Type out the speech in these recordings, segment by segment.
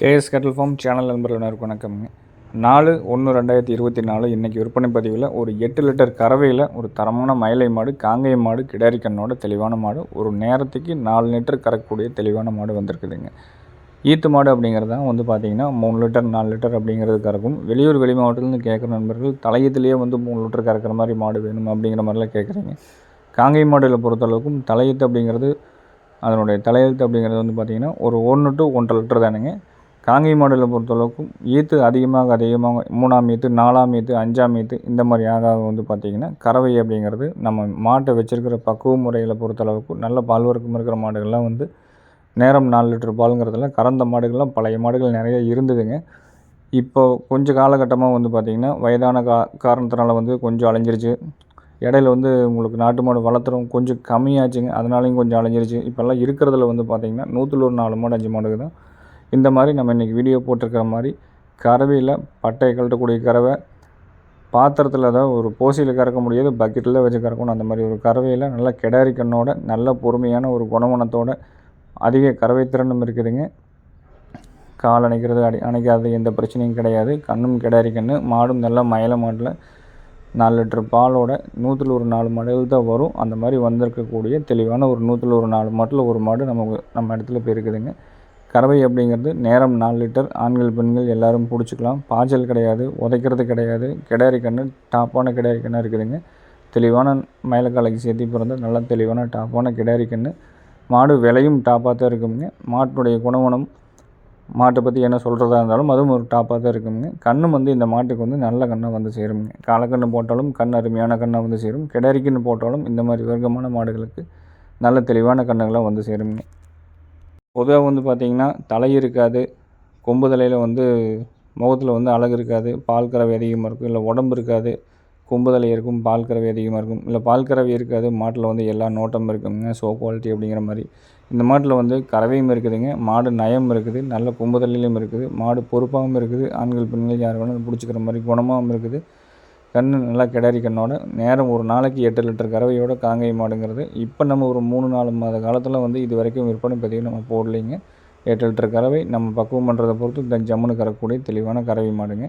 KS கேட்டல் form channel நண்பர்களுக்கு வணக்கம்ங்க நாலு ஒன்று ரெண்டாயிரத்தி இருபத்தி நாலு இன்றைக்கி விற்பனை பதிவில் ஒரு எட்டு லிட்டர் கறவையில் ஒரு தரமான மயிலை மாடு காங்கேய மாடு கிடாரி கண்ணோட தெளிவான மாடு ஒரு நேரத்துக்கு நாலு லிட்டர் கறக்கக்கூடிய தெளிவான மாடு வந்திருக்குதுங்க. ஈத்து மாடு அப்படிங்கிறது தான் வந்து பார்த்திங்கன்னா மூணு லிட்டர் நாலு லிட்டர் அப்படிங்கிறது கறக்கும். வெளியூர் வெளி மாவட்டத்துலேருந்து கேட்குற நண்பர்கள் தலையத்துலேயே வந்து மூணு லிட்டர் கறக்கிற மாதிரி மாடு வேணும் அப்படிங்கிற மாதிரிலாம் கேட்குறீங்க காங்கை மாடுகளை பொறுத்தளவுக்கும் தலையத்து அப்படிங்கிறது அதனுடைய தலையெழுத்து அப்படிங்கிறது வந்து பார்த்திங்கன்னா ஒரு ஒன்று டு ஒன்றரை லிட்டர் தானுங்க. காங்கேய மாடுகளை பொறுத்தளவுக்கும் ஈத்து அதிகமாக அதிகமாக மூணாம் ஈத்து நாலாம் ஈத்து அஞ்சாம் ஈத்து இந்த மாதிரி ஆக வந்து பார்த்திங்கன்னா கறவை அப்படிங்கிறது நம்ம மாட்டை வச்சுருக்கிற பக்குவ முறைகளை பொறுத்தளவுக்கு நல்ல பால் வர்க்கம் இருக்கிற மாடுகள்லாம் வந்து நேரம் நாலு லிட்டர் பாலுங்கிறதுல கறந்த மாடுகள்லாம் பழைய மாடுகள் நிறைய இருந்ததுங்க. இப்போ கொஞ்சம் காலகட்டமாக வந்து பார்த்திங்கன்னா வயதான கா காரணத்தினால வந்து கொஞ்சம் அலைஞ்சிருச்சு இடையில வந்து உங்களுக்கு நாட்டு மாடு வளர்த்துறோம் கொஞ்சம் கம்மியாச்சுங்க அதனாலையும் கொஞ்சம் அலைஞ்சிருச்சு இப்போல்லாம் இருக்கிறதுல வந்து பார்த்திங்கன்னா நூற்றில் ஒரு நாலு மாடு அஞ்சு மாடுக்கு தான். இந்த மாதிரி நம்ம இன்றைக்கி வீடியோ போட்டிருக்கிற மாதிரி கறவையில் பட்டையை கழட்டக்கூடிய கறவை பாத்திரத்தில் தான் ஒரு போசியில் கறக்க முடியாது பக்கெட்டில் வச்சு கறக்கணும். அந்த மாதிரி ஒரு கறவையில் நல்லா கிடாரி கண்ணோட நல்ல பொறுமையான ஒரு குணமனத்தோட அதிக கறவை திறனும் இருக்குதுங்க. கால் அணைக்கிறது அடி அணைக்காது எந்த பிரச்சனையும் கிடையாது. கண்ணும் கிடாரி கண்ணு மாடும் நல்லா மயில மாட்டில் நாலு லிட்டர் பாலோட நூற்றில் ஒரு நாலு மாடுகள் தான் வரும். அந்த மாதிரி வந்திருக்கக்கூடிய தெளிவான ஒரு நூற்றில் ஒரு நாலு மாட்டில் ஒரு மாடு நமக்கு நம்ம இடத்துல போயிருக்குதுங்க இருக்குதுங்க. கறவை அப்படிங்கிறது நேரம் நாலு லிட்டர் ஆண்கள் பெண்கள் எல்லோரும் பிடிச்சிக்கலாம். பாய்ச்சல் கிடையாது உதைக்கிறது கிடையாது. கிடாரி கன்று டாப்பான கிடாரி கண்ணாக இருக்குதுங்க. தெளிவான மயிலக்காலைக்கு சேர்த்து பிறந்த நல்ல தெளிவான டாப்பான கிடாரி கன்று. மாடு விலையும் டாப்பாக தான் இருக்குங்க. மாட்டினுடைய குணவனம் மாட்டை பற்றி என்ன சொல்கிறதா இருந்தாலும் அதுவும் ஒரு டாப்பாக தான் இருக்குங்க. கண்ணும் வந்து இந்த மாட்டுக்கு வந்து நல்ல கண்ணாக வந்து சேருங்க. காலக்கண்ணு போட்டாலும் கண் அருமையான கண்ணாக வந்து சேரும். கிடாரிக்கண்ணு போட்டாலும் இந்த மாதிரி வர்க்கமான மாடுகளுக்கு நல்ல தெளிவான கண்ணுகளாக வந்து சேருங்க. பொதுவாக வந்து பார்த்திங்கன்னா தலை இருக்காது கொம்பு தலையில் வந்து முகத்தில் வந்து அழகு இருக்காது பால் கறவை அதிகமாக இருக்கும் இல்லை உடம்பு இருக்காது கொம்பு தலை இருக்கும் பால் கறவை அதிகமாக இருக்கும் இல்லை பால் கறவை இருக்காது மாட்டில் வந்து எல்லா நோட்டம் இருக்குங்க ஷோ குவாலிட்டி அப்படிங்கிற மாதிரி. இந்த மாட்டில் வந்து கறவையும் இருக்குதுங்க மாடு நயம் இருக்குது நல்ல கொம்பு தலையிலையும் இருக்குது மாடு பொறுப்பாகவும் இருக்குது ஆண்கள் பெண்கள் யார் வேணாலும் பிடிச்சிக்கிற மாதிரி குணமாகவும் இருக்குது. கண் நல்லா கிடாரி கண்ணோட நேரம் ஒரு நாளைக்கு எட்டு லிட்டர் கறவையோட காங்கை மாடுங்கிறது. இப்போ நம்ம ஒரு மூணு நாலு மாத காலத்தில் வந்து இது வரைக்கும் விற்பனை பதிவு நம்ம போடலைங்க. எட்டு லிட்டர் கறவை நம்ம பக்குவம் பண்ணுறதை பொறுத்து இந்த ஜம்முன்னு கறக்கக்கூடிய தெளிவான கறவை மாடுங்க.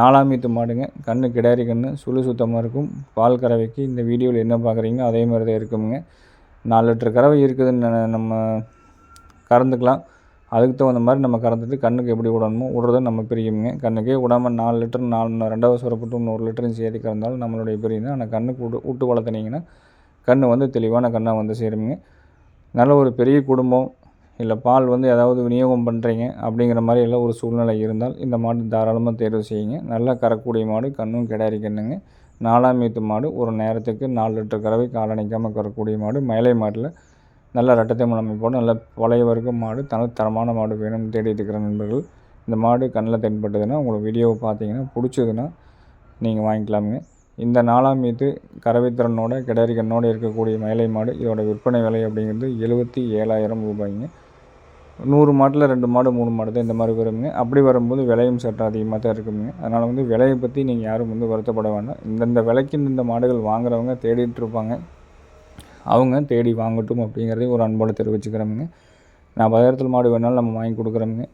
நாலாமீத்து மாடுங்க. கண் கிடாரி கன்று சுழு சுத்தமாக இருக்கும். பால் கறவைக்கு இந்த வீடியோவில் என்ன பார்க்குறீங்களோ அதே மாதிரி தான் இருக்குங்க நாலு லிட்டர் கறவை இருக்குதுன்னு நம்ம கறந்துக்கலாம். அதுக்கு தகுந்த மாதிரி நம்ம கறந்துட்டு கண்ணுக்கு எப்படி விடணுமோ விடுறத நம்ம பிரியுங்க கண்ணுக்கே விடாமல் நாலு லிட்டர் நாலு ரெண்டாவது சுரப்பட்டு நூறு லிட்டரும் சேர்த்து கறந்தாலும் நம்மளுடைய பிரியுங்க ஆனால் கண்ணுக்கு விட்டு விட்டு வளர்த்துனீங்கன்னா கண் வந்து தெளிவான கண்ணாக வந்து சேருங்க நல்ல ஒரு பெரிய குடும்பம் இல்லை பால் வந்து ஏதாவது விநியோகம் பண்ணுறீங்க அப்படிங்கிற மாதிரி எல்லாம் ஒரு சூழ்நிலை இருந்தால் இந்த மாடு தாராளமாக தேர்வு செய்யுங்க. நல்லா கறக்கூடிய மாடு கண்ணும் கிடாரி கண்ணுங்க. நாலாம் மீத்து மாடு ஒரு நேரத்துக்கு நாலு லிட்டர் கறவை காலணிக்காமல் கறக்கூடிய மாடு. மயிலை மாட்டில் நல்ல ரெட்டத்தை அமைப்போடு நல்ல பழைய வர்க்க மாடு நல்ல தரமான மாடு வேணும்னு தேடிட்டு இருக்கிற நண்பர்கள் இந்த மாடு கண்ணில் தென்பட்டதுன்னா உங்களுக்கு வீடியோவை பார்த்தீங்கன்னா பிடிச்சதுன்னா நீங்கள் வாங்கிக்கலாமுங்க. இந்த நாலாம் மீது கறவைத்திறனோட கிடாரி கண்ணோடு இருக்கக்கூடிய மயிலை மாடு இதோட விற்பனை விலை அப்படிங்கிறது எழுபத்தி ஏழாயிரம் ரூபாய்ங்க. நூறு மாட்டில் ரெண்டு மாடு மூணு மாடு தான் இந்த மாதிரி வருங்க. அப்படி வரும்போது விலையும் சற்று அதிகமாக தான் இருக்குங்க. அதனால் வந்து விலையை பற்றி நீங்கள் யாரும் வந்து வருத்தப்பட வேண்டாம். இந்தந்த விலைக்கு இந்த மாடுகள் வாங்குறவங்க தேடிட்டு இருப்பாங்க. அவங்க தேடி வாங்கட்டும் அப்படிங்கிறதையும் ஒரு அன்போடு தெரிவிச்சுக்கிறோமுங்க. நாற்பதாயிரத்தில் மாடு வேணாலும் நம்ம வாங்கி கொடுக்குறோமுங்க.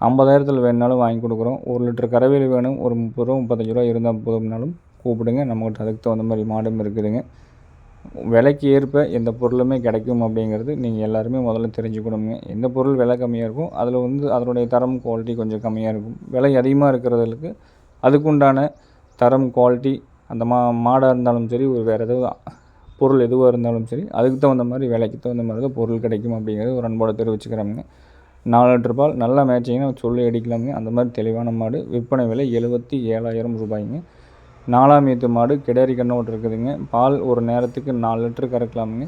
ஐம்பதாயிரத்தில் வேணுனாலும் வாங்கி கொடுக்குறோம். ஒரு லிட்டர் கறவையில் வேணும் ஒரு முப்பது ரூபா முப்பத்தஞ்சு ரூபா இருந்தால் போதும்னாலும் கூப்பிடுங்க. நம்மகிட்ட அதுக்கு தகுந்த மாதிரி மாடும் இருக்குதுங்க. விலைக்கு ஏற்ப எந்த பொருளுமே கிடைக்கும் அப்படிங்கிறது நீங்கள் எல்லாருமே முதல்ல தெரிஞ்சுக்கணுங்க. எந்த பொருள் விலை கம்மியாக இருக்கும் அதில் வந்து அதனுடைய தரம் குவாலிட்டி கொஞ்சம் கம்மியாக இருக்கும். விலை அதிகமாக இருக்கிறதுக்கு அதுக்குண்டான தரம் குவாலிட்டி அந்த மா மாடாக இருந்தாலும் சரி ஒரு வேறு எதாவது பொருள் எதுவாக இருந்தாலும் சரி அதுக்கு தகுந்த மாதிரி விலைக்கு தகுந்த மாதிரி தான் பொருள் கிடைக்கும் அப்படிங்கிறது ஒரு அன்போடு தெரிவிச்சுக்கிறாங்க. நாலு லிட்டர் பால் நல்லா மேட்சிங்கன்னா சொல்லி அடிக்கலாமுங்க. அந்த மாதிரி தெளிவான மாடு விற்பனை விலை எழுபத்தி ஏழாயிரம் ரூபாய்ங்க. நாலாம் ஈத்து மாடு கிடரி கண்ணோட்டு இருக்குதுங்க. பால் ஒரு நேரத்துக்கு நாலு லிட்டர் கறக்கலாமுங்க.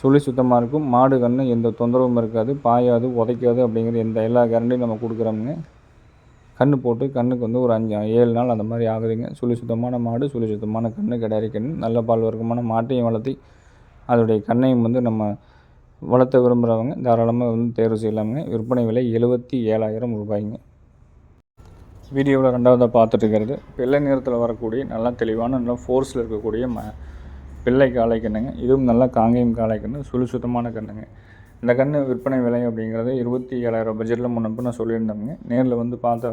சுழி சுத்தமாக இருக்கும். மாடு கன்று எந்த தொந்தரவும் இருக்காது. பாயாது உதைக்காது அப்படிங்கிற எந்த எல்லா கேரண்டியும் நம்ம கொடுக்குறோமுங்க. கன்று போட்டு கண்ணுக்கு வந்து ஒரு அஞ்சு ஏழு நாள் அந்த மாதிரி ஆகுதுங்க. சுழி சுத்தமான மாடு சுழி சுத்தமான கன்று கிடாரி கன்று நல்ல பால் வர்க்கமான மாட்டையும் வளர்த்தி அதோடைய கண்ணையும் வந்து நம்ம வளர்த்த விரும்புகிறவங்க தாராளமாக வந்து தேர்வு செய்யலாமுங்க. விற்பனை விலை எழுபத்தி ஏழாயிரம் ரூபாய்ங்க. வீடியோவில் ரெண்டாவதாக பார்த்துட்டுருக்கிறது வெள்ளை நிறத்தில் வரக்கூடிய நல்லா தெளிவான நல்லா ஃபோர்ஸில் இருக்கக்கூடிய ம பிள்ளை காளை கண்ணுங்க. இதுவும் நல்லா காங்கேயம் காளை கண்ணு சுழி சுத்தமான கண்ணுங்க. இந்த கன்று விற்பனை விலை அப்படிங்கிறது இருபத்தி ஏழாயிரம் பட்ஜெட்டில் முன்னப்போ நான் சொல்லியிருந்தோங்க நேரில் வந்து பார்த்த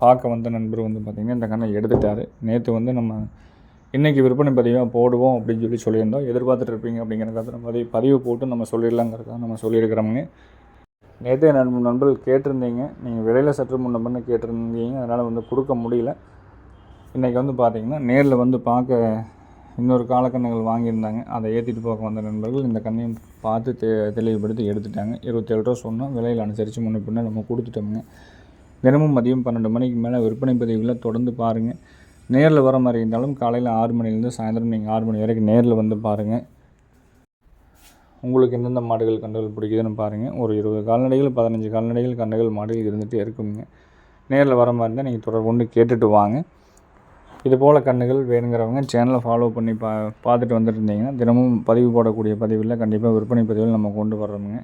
பார்க்க வந்த நண்பர் வந்து பார்த்திங்கன்னா இந்த கண்ணை எடுத்துட்டார் நேற்று வந்து நம்ம இன்றைக்கி விற்பனை பதிவாக போடுவோம் அப்படின்னு சொல்லி சொல்லியிருந்தோம். எதிர்பார்த்துட்டு இருப்பீங்க அப்படிங்கிறத நம்ம பதிவு பதிவு போட்டு நம்ம சொல்லிடலாங்கிறதா நம்ம சொல்லியிருக்கிறோமுங்க. நேற்றே நண்ப நண்பர்கள் கேட்டிருந்தீங்க. நீங்கள் விலையில் சற்று முன்ன பண்ண கேட்டிருந்தீங்க. அதனால் வந்து கொடுக்க முடியல. இன்றைக்கி வந்து பார்த்திங்கன்னா நேரில் வந்து பார்க்க இன்னொரு காலக்கண்ணுகள் வாங்கியிருந்தாங்க. அதை ஏற்றிட்டு போக வந்த நண்பர்கள் இந்த கண்ணையும் பார்த்து தெ தெளிவுபடுத்தி எடுத்துட்டாங்க. இருபத்தேழு ரூபா சொன்னோம் விலையில் அனுசரித்து முன்ன பின்ன நம்ம கொடுத்துட்டோமுங்க. தினமும் மதியம் பன்னெண்டு மணிக்கு மேலே விற்பனை பதிவுகளை தொடர்ந்து பாருங்கள் நேரில் வர மாதிரி இருந்தாலும் காலையில் ஆறு மணிலேருந்து சாயந்தரம் நீங்கள் ஆறு மணி வரைக்கும் நேரில் வந்து பாருங்கள் உங்களுக்கு எந்தெந்த மாடுகள் கண்டுகள் பிடிக்குதுன்னு பாருங்கள் ஒரு இருபது கால்நடைகள் பதினஞ்சு கால்நடைகள் கண்டுகள் மாடுகள் இருந்துகிட்டே இருக்குங்க. நேரில் வர மாதிரி இருந்தால் நீங்கள் தொடர்பு கொண்டு கேட்டுட்டு வாங்க. இது போல் கண்ணுகள் வேணுங்கிறவங்க சேனலை ஃபாலோ பண்ணி பா பார்த்துட்டு வந்துட்டு இருந்தீங்கன்னா தினமும் பதிவு போடக்கூடிய பதிவில் கண்டிப்பாக விற்பனை பதிவில் நம்ம கொண்டு வர்றோமுங்க.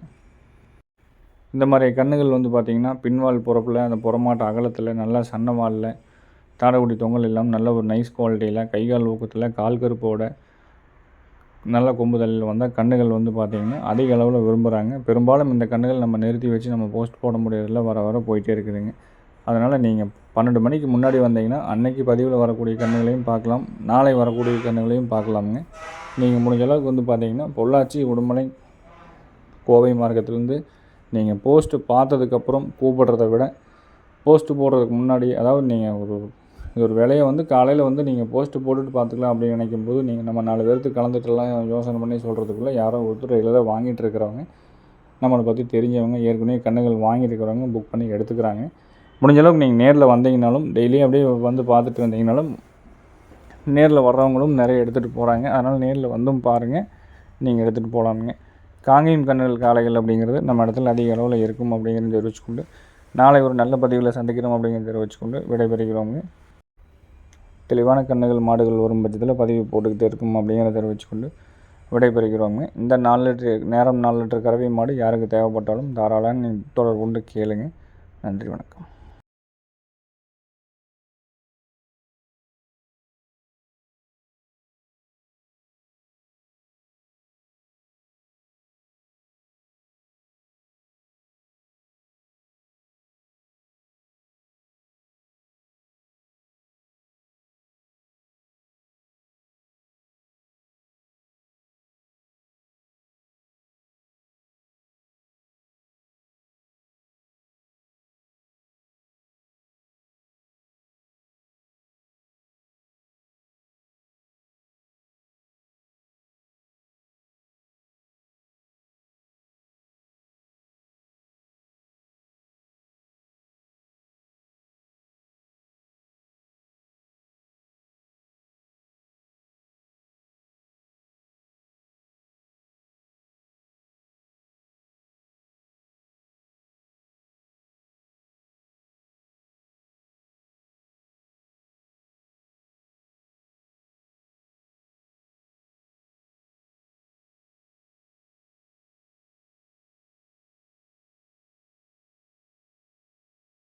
இந்த மாதிரி கண்ணுகள் வந்து பார்த்திங்கன்னா பின்வால் புறப்பில் அந்த புறமாட்ட அகலத்தில் நல்லா சன்ன வாலில் தாடகுடி தொங்கல் இல்லாமல் நல்ல ஒரு நைஸ் குவாலிட்டியில் கை கால் ஊக்கத்தில் கால் கருப்போட நல்ல கொம்புதலில் வந்தால் கண்ணுகள் வந்து பார்த்திங்கன்னா அதிக அளவில் விரும்புகிறாங்க பெரும்பாலும் இந்த கண்ணுகள் நம்ம நிறுத்தி வச்சு நம்ம போஸ்ட் போட முடியறதில்ல வர வர போயிட்டே இருக்குதுங்க. அதனால் நீங்கள் பன்னெண்டு மணிக்கு முன்னாடி வந்தீங்கன்னா அன்னைக்கு பதிவில் வரக்கூடிய கண்ணுகளையும் பார்க்கலாம். நாளை வரக்கூடிய கன்றுகளையும் பார்க்கலாமுங்க. நீங்கள் முடிஞ்ச அளவுக்கு வந்து பார்த்தீங்கன்னா பொள்ளாச்சி உடுமலை கோவை மார்க்கத்துலேருந்து நீங்கள் போஸ்ட்டு பார்த்ததுக்கப்புறம் கூப்பிடுறத விட போஸ்ட்டு போடுறதுக்கு முன்னாடி அதாவது நீங்கள் ஒரு ஒரு வேலையை வந்து காலையில் வந்து நீங்கள் போஸ்ட்டு போட்டுட்டு பார்த்துக்கலாம் அப்படின்னு நினைக்கும் போது நீங்கள் நம்ம நாலு பேர்த்துக்கு கலந்துட்டுலாம் யோசனை பண்ணி சொல்கிறதுக்குள்ளே யாரோ ஒருத்தர் ரெகுலராக வாங்கிட்டு இருக்கிறவங்க நம்மளை பற்றி தெரிஞ்சவங்க ஏற்கனவே கண்ணுகள் வாங்கியிருக்கிறவங்க புக் பண்ணி எடுத்துக்கிறாங்க. முடிஞ்ச அளவுக்கு நீங்கள் நேரில் வந்தீங்கனாலும் டெய்லியும் அப்படியே வந்து பார்த்துட்டு வந்தீங்கனாலும் நேரில் வர்றவங்களும் நிறைய எடுத்துகிட்டு போகிறாங்க அதனால் நேரில் வந்தும் பாருங்கள் நீங்கள் எடுத்துகிட்டு போகலாமுங்க காங்கேயம் கண்ணல் காளைகள் அப்படிங்கிறது நம்ம இடத்துல அதிக அளவில் இருக்கும் அப்படிங்கிறத தெரிவிச்சுக்கொண்டு நாளை ஒரு நல்ல பதிவில் சந்திக்கிறோம் அப்படிங்கிறத தெரிவிச்சுக்கொண்டு விடைபெறுகிறோங்க தெளிவான கண்ணுகள் மாடுகள் வரும் பட்சத்தில் பதிவு போட்டுக்கிட்டே இருக்கும் அப்படிங்கிறத தெரிவிச்சுக்கொண்டு விடைபெறுகிறோங்க இந்த நாலு லிட்டர் நேரம் நாலு லிட்டர் கறவை மாடு யாருக்கு தேவைப்பட்டாலும் தாராளம் தொடர்பு கொண்டு கேளுங்க. நன்றி வணக்கம்.